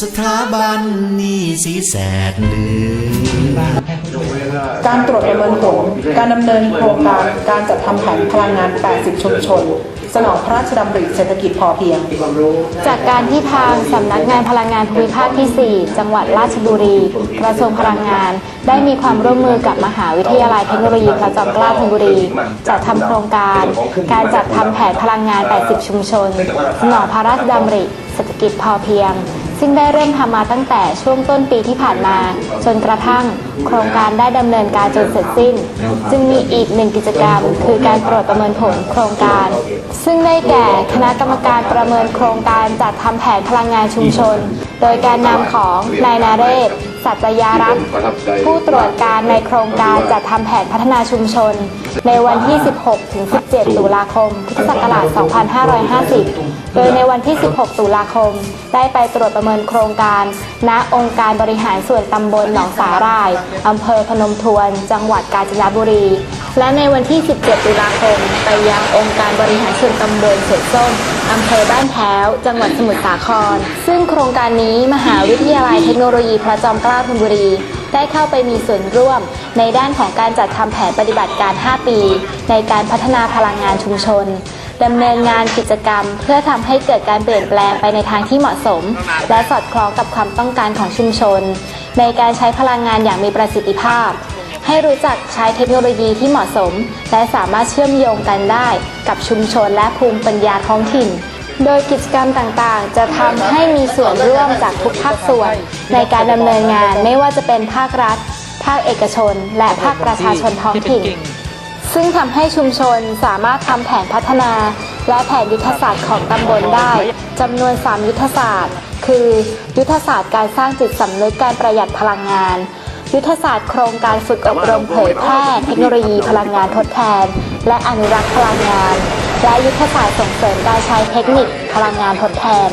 สถาบันนี่สีแสดเหลือ การตรวจประเมินผล การดำเนินโครงการการจัดทำแผนพลังงาน 80 ชุมชน สนองพระราชดำริเศรษฐกิจพอเพียง จากการที่ทางสำนักงานพลังงานภูมิภาคที่ 4 จังหวัดราชบุรี กระทรวงพลังงาน ได้มีความร่วมมือกับมหาวิทยาลัยเทคโนโลยีพระจอมเกล้าธนบุรี จัดทำโครงการ การจัดทำแผนพลังงาน 80 ชุมชน สนองพระราชดำริเศรษฐกิจพอเพียง ซึ่งได้เริ่มทำมาตั้งแต่ช่วงต้นปีที่ผ่านมา จนกระทั่งโครงการได้ดำเนินการจนเสร็จสิ้น จึงมีอีกหนึ่งกิจกรรม คือการตรวจประเมินผลโครงการ ซึ่งได้แก่คณะกรรมการประเมินโครงการจัดทำแผนพลังงานชุมชน โดยการนำของนายนาเรศสัตยารัตน์ผู้ตรวจการในโครงการจัดทำแผนพัฒนาชุมชน ในวันที่ 16-17 ตุลาคม พุทธศักราช 2550 โดยในวันที่ 16 ตุลาคม ได้ไปตรวจประเมินโครงการ ณ องค์การบริหารส่วนตำบลหนองสาหร่าย อำเภอพนมทวน จังหวัดกาญจนบุรี และในวันที่ 17 ตุลาคม ไปยังองค์การบริหารส่วนตำบลเสดส้ม อำเภอบ้านแพ้ว จังหวัดสมุทรสาคร ซึ่งโครงการนี้มหาวิทยาลัยเทคโนโลยีพระจอมเกล้าธนบุรีได้เข้าไปมีส่วนร่วม ในด้านของการจัดทำแผนปฏิบัติการ 5 ปี ในการพัฒนาพลังงานชุมชน ดำเนินงานกิจกรรม เพื่อทำให้เกิดการเปลี่ยนแปลงไปในทางที่เหมาะสม และสอดคล้องกับความต้องการของชุมชน ในการใช้พลังงานอย่างมีประสิทธิภาพ ให้รู้จักใช้เทคโนโลยีที่เหมาะสม และสามารถเชื่อมโยงกันได้ กับชุมชนและภูมิปัญญาท้องถิ่นโดยกิจกรรมต่างๆ จะทำให้มีส่วนร่วมจากทุกภาคส่วน ในการดำเนินงานไม่ว่าจะเป็นภาครัฐ ภาคเอกชน และภาคประชาชนท้องถิ่น ซึ่งทำให้ชุมชนสามารถทำแผนพัฒนา และแผนยุทธศาสตร์ของตำบลได้จำนวน 3 ยุทธศาสตร์ คือ ยุทธศาสตร์การสร้างจิตสำนึกการประหยัดพลังงาน ยุทธศาสตร์โครงการฝึกอบรมเผยแพร่เทคโนโลยีพลังงานทดแทน และอนุรักษ์พลังงาน และยุทธศาสตร์ส่งเสริมการใช้เทคนิคพลังงานทดแทน